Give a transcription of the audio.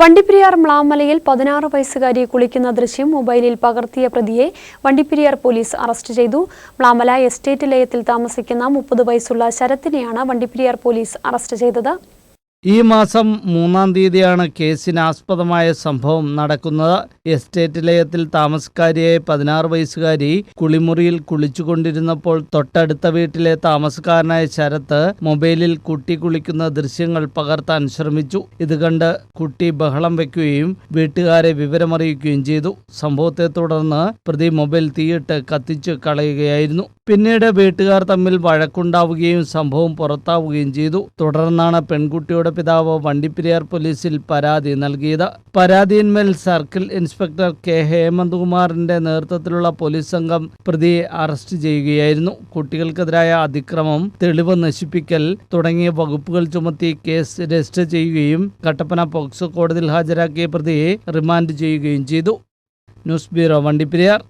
വണ്ടിപ്പെരിയാർ മ്ലാമലയിൽ പതിനാറ് വയസ്സുകാരി കുളിക്കുന്ന ദൃശ്യം മൊബൈലിൽ പകർത്തിയ പ്രതിയെ വണ്ടിപ്പെരിയാർ പോലീസ് അറസ്റ്റ് ചെയ്തു. മ്ലാമല എസ്റ്റേറ്റ് ലയത്തിൽ താമസിക്കുന്ന മുപ്പത് വയസ്സുള്ള ശരത്തിനെയാണ് വണ്ടിപ്പെരിയാർ പോലീസ് അറസ്റ്റ് ചെയ്തത്. ഈ മാസം മൂന്നാം തീയതിയാണ് കേസിനാസ്പദമായ സംഭവം നടക്കുന്നത്. എസ്റ്റേറ്റ് ലയത്തിൽ താമസക്കാരിയായ പതിനാറ് വയസ്സുകാരി കുളിമുറിയിൽ കുളിച്ചുകൊണ്ടിരുന്നപ്പോൾ തൊട്ടടുത്ത വീട്ടിലെ താമസക്കാരനായ ശരത്ത് മൊബൈലിൽ കുട്ടി കുളിക്കുന്ന ദൃശ്യങ്ങൾ പകർത്താൻ ശ്രമിച്ചു. ഇത് കണ്ട് കുട്ടി ബഹളം വയ്ക്കുകയും വീട്ടുകാരെ വിവരമറിയിക്കുകയും ചെയ്തു. സംഭവത്തെ തുടർന്ന് പ്രതി മൊബൈൽ തീയിട്ട് കത്തിച്ചു കളയുകയായിരുന്നു. പിന്നീട് വീട്ടുകാർ തമ്മിൽ വഴക്കുണ്ടാവുകയും സംഭവം പുറത്താവുകയും ചെയ്തു. തുടർന്നാണ് പെൺകുട്ടിയുടെ പിതാവ് വണ്ടിപ്പെരിയാർ പോലീസിൽ പരാതി നൽകിയത്. പരാതിയിന്മേൽ സർക്കിൾ ഇൻസ്പെക്ടർ കെ ഹേമന്ത്കുമാറിന്റെ നേതൃത്വത്തിലുള്ള പോലീസ് സംഘം പ്രതിയെ അറസ്റ്റ് ചെയ്യുകയായിരുന്നു. കുട്ടികൾക്കെതിരായ അതിക്രമം തെളിവ് നശിപ്പിക്കൽ തുടങ്ങിയ വകുപ്പുകൾ ചുമത്തി കേസ് രജിസ്റ്റർ ചെയ്യുകയും കട്ടപ്പന പോക്സോ കോടതിയിൽ ഹാജരാക്കിയ പ്രതിയെ റിമാൻഡ് ചെയ്യുകയും ചെയ്തു. News bureau Vandiperiyar.